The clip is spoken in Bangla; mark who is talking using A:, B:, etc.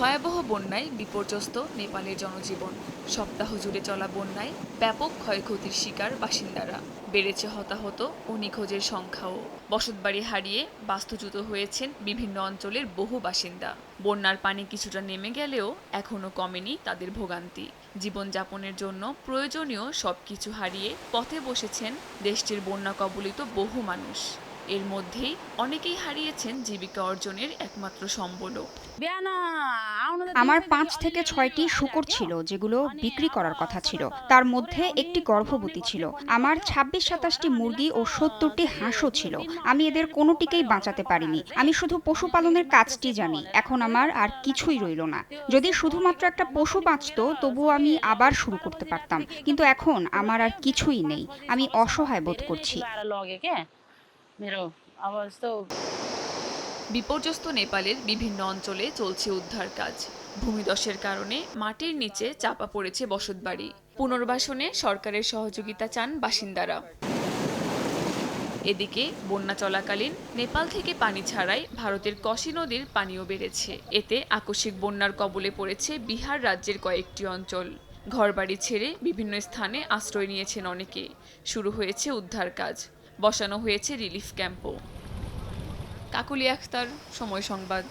A: ভয়াবহ বন্যায় বিপর্যস্ত নেপালের জনজীবন। সপ্তাহ জুড়ে চলা বন্যায় ব্যাপক ক্ষয়ক্ষতির শিকার বাসিন্দারা। বেড়েছে হতাহত ও নিখোঁজের সংখ্যাও। বসতবাড়ি হারিয়ে বাস্তুচ্যুত হয়েছেন বিভিন্ন অঞ্চলের বহু বাসিন্দা। বন্যার পানি কিছুটা নেমে গেলেও এখনও কমেনি তাদের ভোগান্তি। জীবনযাপনের জন্য প্রয়োজনীয় সব কিছু হারিয়ে পথে বসেছেন দেশটির বন্যা কবলিত বহু মানুষ। এর মধ্যেই অনেকেই হারিয়েছেন জীবিকা অর্জনের একমাত্র সম্বলও।
B: আমার পাঁচ থেকে ছয়টি শুকর ছিল যেগুলো বিক্রি করার কথা ছিল। তার মধ্যে একটি গর্ভবতী ছিল। আমার ছাব্বিশ সাতাশটি মুরগি ও সত্তরটি হাঁসও ছিল। আমি এদের কোনোটিকেই বাঁচাতে পারিনি। আমি শুধু পশুপালনের কাজটি জানি। এখন আমার আর কিছুই রইল না। যদি শুধুমাত্র একটা পশু বাঁচতো তবুও আমি আবার শুরু করতে পারতাম। কিন্তু এখন আমার আর কিছুই নেই। আমি অসহায় বোধ করছি।
A: বিপর্যস্ত নেপালের বিভিন্ন অঞ্চলে চলছে উদ্ধার কাজ। ভূমিধসের কারণে মাটির নিচে চাপা পড়েছে বসতবাড়ি। পুনর্বাসনে সরকারের সহযোগিতা চান বাসিন্দারা। এদিকে বন্যা চলাকালীন নেপাল থেকে পানি ছাড়াই ভারতের কশি নদীর পানিও বেড়েছে। এতে আকস্মিক বন্যার কবলে পড়েছে বিহার রাজ্যের কয়েকটি অঞ্চল। ঘরবাড়ি ছেড়ে বিভিন্ন স্থানে আশ্রয় নিয়েছেন অনেকে। শুরু হয়েছে উদ্ধার কাজ। বসানো হয়েছে রিলিফ ক্যাম্পও। কাকুলি আখতার সময় সংবাদ।